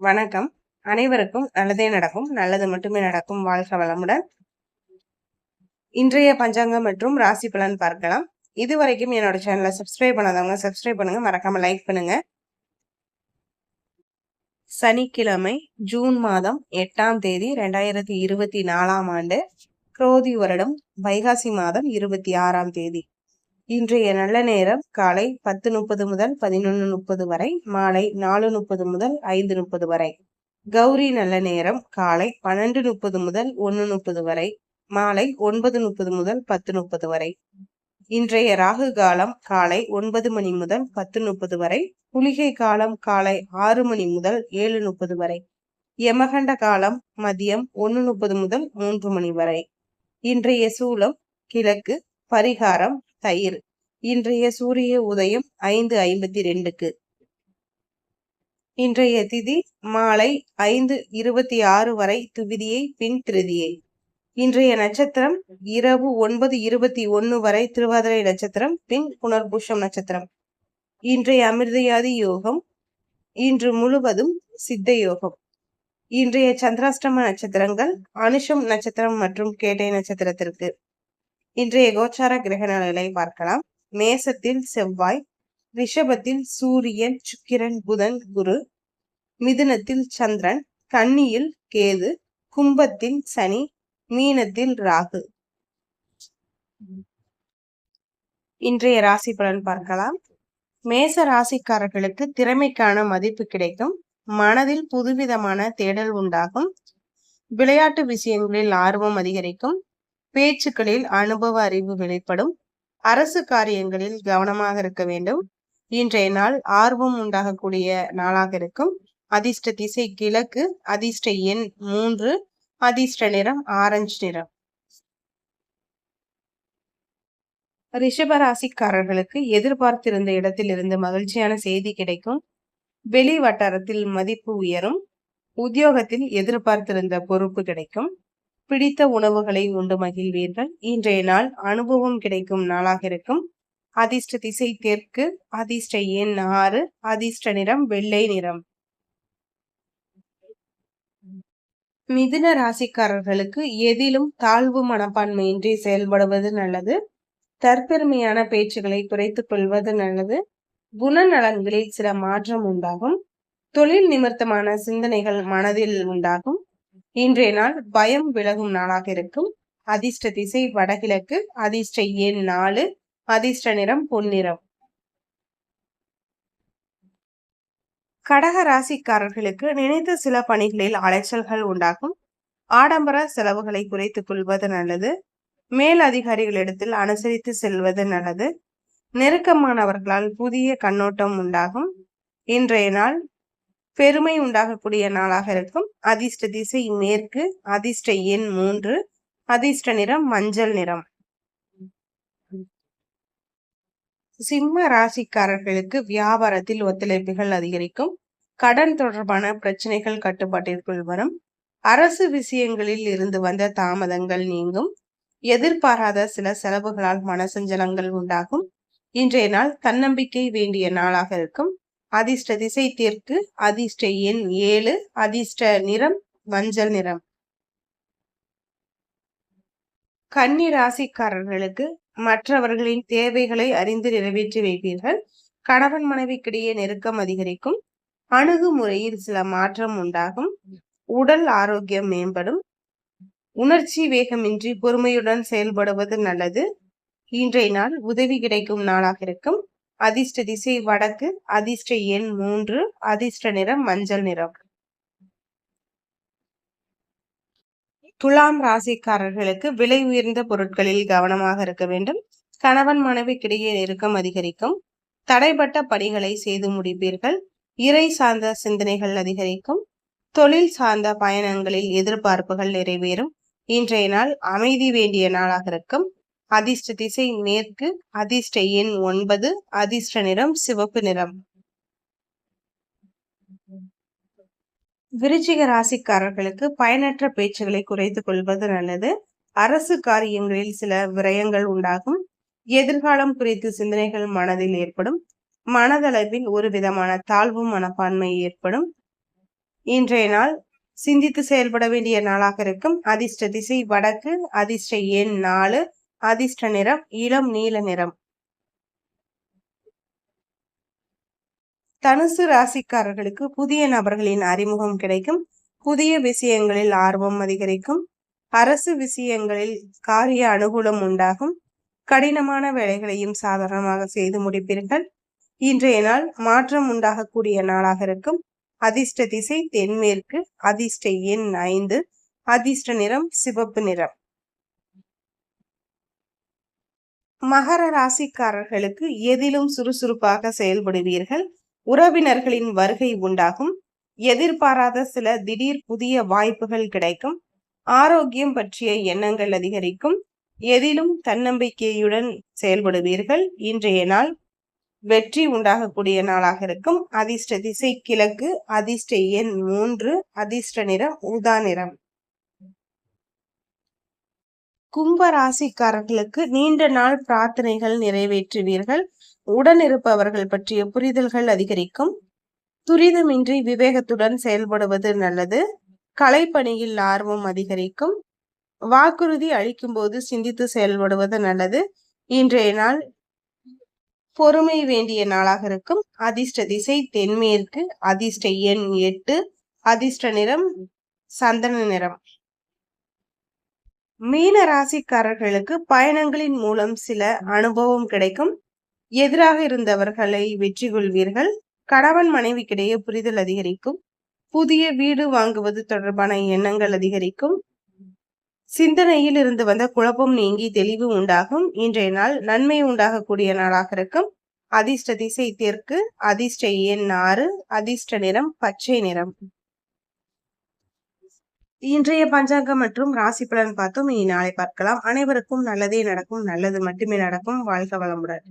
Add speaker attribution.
Speaker 1: வணக்கம். அனைவருக்கும் நல்லதே நடக்கும். நல்லது மட்டுமே நடக்கும் வாழ்க வளமுடன். இன்றைய பஞ்சாங்கம் மற்றும் ராசி பலன் பார்க்கலாம். இது வரைக்கும் என்னோட சேனலை சப்ஸ்கிரைப் பண்ணாதவங்க சப்ஸ்கிரைப் பண்ணுங்க. மறக்காம லைக் பண்ணுங்க. சனிக்கிழமை ஜூன் மாதம் எட்டாம் தேதி ரெண்டாயிரத்தி இருபத்தி நாலாம் ஆண்டு. குரோதி வருடம். வைகாசி மாதம் இருபத்தி ஆறாம் தேதி. இன்றைய நல்ல நேரம் காலை பத்து முப்பது முதல் பதினொன்று முப்பது வரை மாலை நாலு முப்பது முதல் ஐந்து முப்பது வரை. கௌரி நல்ல நேரம் காலை பன்னெண்டு முப்பது முதல் ஒன்று முப்பது வரை மாலை ஒன்பது முப்பது முதல் பத்து முப்பது வரை. இன்றைய ராகு காலம் காலை ஒன்பது மணி முதல் பத்து முப்பது வரை புலிகை காலம் காலை ஆறு மணி முதல் ஏழு முப்பது வரை. யமகண்ட காலம் மதியம் ஒன்று முப்பது முதல் மூன்று மணி வரை. இன்றைய சூலம் கிழக்கு பரிகாரம் தயிர். இன்றைய சூரிய உதயம் ஐந்து ஐம்பத்தி ரெண்டுக்கு இன்றைய திதி மாலை ஐந்து இருபத்தி ஆறு வரை துவிதியை பின் திருதியை. இன்றைய நட்சத்திரம் இரவு ஒன்பது இருபத்தி ஒன்னு வரை திருவாதிரை நட்சத்திரம் பின் புனர்பூஷம் நட்சத்திரம். இன்றைய அமிர்தயாதி யோகம் இன்று முழுவதும் சித்த யோகம் இன்றைய சந்திராஷ்டம நட்சத்திரங்கள் அனுஷம் நட்சத்திரம் மற்றும் கேட்டை நட்சத்திரத்திற்கு. இன்றைய கோச்சார கிரக நிலைகளை பார்க்கலாம். மேசத்தில் செவ்வாய் ரிஷபத்தில் சூரியன் சுக்கிரன் புதன் குரு மிதுனத்தில் சந்திரன் கன்னியில் கேது கும்பத்தில் சனி மீனத்தில் ராகு. இன்றைய ராசி பலன் பார்க்கலாம். மேச ராசிக்காரர்களுக்கு திறமைக்கான மதிப்பு கிடைக்கும். மனதில் புதுவிதமான தேடல் உண்டாகும். விளையாட்டு விஷயங்களில் ஆர்வம் அதிகரிக்கும். பேச்சுக்களில் அனுபவ அறிவு வெளிப்படும். அரசு காரியங்களில் கவனமாக இருக்க வேண்டும். இன்றைய நாள் ஆர்வம் உண்டாகக்கூடிய நாளாக இருக்கும். அதிர்ஷ்ட திசை கிழக்கு அதிர்ஷ்ட எண் மூன்று அதிர்ஷ்ட நிறம் ஆரஞ்சு நிறம். ரிஷபராசிக்காரர்களுக்கு எதிர்பார்த்திருந்த இடத்தில் இருந்து மகிழ்ச்சியான செய்தி கிடைக்கும். வெளி வட்டாரத்தில் மதிப்பு உயரும். உத்தியோகத்தில் எதிர்பார்த்திருந்த பொறுப்பு கிடைக்கும். பிடித்த உணவுகளை உண்டு மகிழ்வீர்கள். இன்றைய நாள் அனுபவம் கிடைக்கும் நாளாக இருக்கும். அதிர்ஷ்ட திசை தெற்கு அதிர்ஷ்ட எண் ஆறு அதிர்ஷ்ட நிறம் வெள்ளை நிறம். மிதுன ராசிக்காரர்களுக்கு எதிலும் தாழ்வு மனப்பான்மையின்றி செயல்படுவது நல்லது. தற்பெருமையான பேச்சுகளை குறைத்துக் கொள்வது நல்லது. குணநலன்களில் சில மாற்றம் உண்டாகும். தொழில் நிமித்தமான சிந்தனைகள் மனதில் உண்டாகும். இன்றைய நாள் பயம் விலகும் நாளாக இருக்கும். அதிர்ஷ்ட திசை வடகிழக்கு அதிர்ஷ்ட எண் நாலு அதிர்ஷ்ட நிறம் பொன்னிறம். கடக ராசிக்காரர்களுக்கு நினைத்த சில பணிகளில் அலைச்சல்கள் உண்டாகும். ஆடம்பர செலவுகளை குறைத்துக் கொள்வது நல்லது. மேல் அதிகாரிகளிடத்தில் அனுசரித்து செல்வது நல்லது. நெருக்கமானவர்களால் புதிய கண்ணோட்டம் உண்டாகும். இன்றைய நாள் பெருமை உண்டாகக்கூடிய நாளாக இருக்கும். அதிர்ஷ்ட திசை மேற்கு அதிர்ஷ்ட எண் மூன்று அதிர்ஷ்ட நிறம் மஞ்சள் நிறம். சிம்ம ராசிக்காரர்களுக்கு வியாபாரத்தில் ஒத்துழைப்புகள் அதிகரிக்கும். கடன் தொடர்பான பிரச்சனைகள் கட்டுப்பாட்டிற்குள் வரும். அரசு விஷயங்களில் இருந்து வந்த தாமதங்கள் நீங்கும். எதிர்பாராத சில செலவுகளால் மனசஞ்சலங்கள் உண்டாகும். இன்றைய நாள் தன்னம்பிக்கை வேண்டிய நாளாக இருக்கும். அதிர்ஷ்ட திசை தெற்கு அதிர்ஷ்ட எண் ஏழு அதிர்ஷ்ட நிறம் மஞ்சள் நிறம். கன்னி ராசிக்காரர்களுக்கு மற்றவர்களின் தேவைகளை அறிந்து நிறைவேற்றி வைப்பீர்கள். கணவன் மனைவிக்கிடையே நெருக்கம் அதிகரிக்கும். அணுகுமுறையில் சில மாற்றம் உண்டாகும். உடல் ஆரோக்கியம் மேம்படும். உணர்ச்சி வேகமின்றி பொறுமையுடன் செயல்படுவது நல்லது. இன்றைய நாள் உதவி கிடைக்கும் நாளாக இருக்கும். அதிர்ஷ்ட திசை வடக்கு அதிர்ஷ்ட எண் மூன்று அதிர்ஷ்ட நிறம் மஞ்சள் நிறம். துலாம் ராசிக்காரர்களுக்கு விலை உயர்ந்த பொருட்களில் கவனமாக இருக்க வேண்டும். கணவன் மனைவிக்கிடையே நெருக்கம் அதிகரிக்கும். தடைப்பட்ட பணிகளை செய்து முடிப்பீர்கள். இறை சார்ந்த சிந்தனைகள் அதிகரிக்கும். தொழில் சார்ந்த பயணங்களில் எதிர்பார்ப்புகள் நிறைவேறும். இன்றைய நாள் அமைதி வேண்டிய நாளாக இருக்கும். அதிர்ஷ்ட திசை மேற்கு அதிர்ஷ்ட எண் ஒன்பது அதிர்ஷ்ட நிறம் சிவப்பு நிறம். விருச்சிக ராசிக்காரர்களுக்கு பயனற்ற பேச்சுகளை குறைத்துக் கொள்வது நல்லது. அரசு காரியங்களில் சில விரயங்கள் உண்டாகும். எதிர்காலம் குறித்து சிந்தனைகள் மனதில் ஏற்படும். மனதளவில் ஒரு விதமான தாழ்வு மனப்பான்மை ஏற்படும். இன்றைய நாள் சிந்தித்து செயல்பட வேண்டிய நாளாக இருக்கும். அதிர்ஷ்ட திசை வடக்கு அதிர்ஷ்ட எண் நாலு அதிர்ஷ்ட நிறம் இளம் நீல நிறம். தனுசு ராசிக்காரர்களுக்கு புதிய நபர்களின் அறிமுகம் கிடைக்கும். புதிய விஷயங்களில் ஆர்வம் அதிகரிக்கும். அரசு விஷயங்களில் காரிய அனுகூலம் உண்டாகும். கடினமான வேலைகளையும் சாதாரணமாக செய்து முடிப்பீர்கள். இன்றைய நாள் மாற்றம் உண்டாகக்கூடிய நாளாக இருக்கும். அதிர்ஷ்ட திசை தென்மேற்கு அதிர்ஷ்ட எண் ஐந்து அதிர்ஷ்ட நிறம் சிவப்பு நிறம். மகர ராசிக்காரர்களுக்கு எதிலும் சுறுசுறுப்பாக செயல்படுவீர்கள். உறவினர்களின் வருகை உண்டாகும். எதிர்பாராத சில திடீர் புதிய வாய்ப்புகள் கிடைக்கும். ஆரோக்கியம் பற்றிய எண்ணங்கள் அதிகரிக்கும். எதிலும் தன்னம்பிக்கையுடன் செயல்படுவீர்கள். இன்றைய நாள் வெற்றி உண்டாகக்கூடிய நாளாக இருக்கும். அதிர்ஷ்ட திசை கிழக்கு அதிர்ஷ்ட எண் மூன்று அதிர்ஷ்ட நிறம் உதா நிறம். கும்ப ராசிக்காரர்களுக்கு நீண்ட நாள் பிரார்த்தனைகள் நிறைவேற்றுவீர்கள். உடன் இருப்பவர்கள் பற்றிய புரிதல்கள் அதிகரிக்கும். துரிதமின்றி விவேகத்துடன் செயல்படுவது நல்லது. கலைப்பணியில் ஆர்வம் அதிகரிக்கும். வாக்குறுதி அளிக்கும் போது சிந்தித்து செயல்படுவது நல்லது. இன்றைய நாள் பொறுமை வேண்டிய நாளாக இருக்கும். அதிர்ஷ்ட திசை தென்மேற்கு அதிர்ஷ்ட எண் எட்டு அதிர்ஷ்ட நிறம் சந்தன நிறம். மீன ராசிக்காரர்களுக்கு பயணங்களின் மூலம் சில அனுபவம் கிடைக்கும். எதிராக இருந்தவர்களை வெற்றி கொள்வீர்கள். கணவன் மனைவிக்கிடையே புரிதல் அதிகரிக்கும். புதிய வீடு வாங்குவது தொடர்பான எண்ணங்கள் அதிகரிக்கும். சிந்தனையில் இருந்து வந்த குழப்பம் நீங்கி தெளிவு உண்டாகும். இன்றைய நாள் நன்மை உண்டாகக்கூடிய நாளாக இருக்கும். அதிர்ஷ்ட திசை தெற்கு அதிர்ஷ்ட எண் ஆறு அதிர்ஷ்ட நிறம் பச்சை நிறம். இன்றைய பஞ்சாங்கம் மற்றும் ராசி பலன் பார்த்தோம் இனி நாளை பார்க்கலாம். அனைவருக்கும் நல்லதே நடக்கும் நல்லது மட்டுமே நடக்கும். வாழ்க வளமுடன்.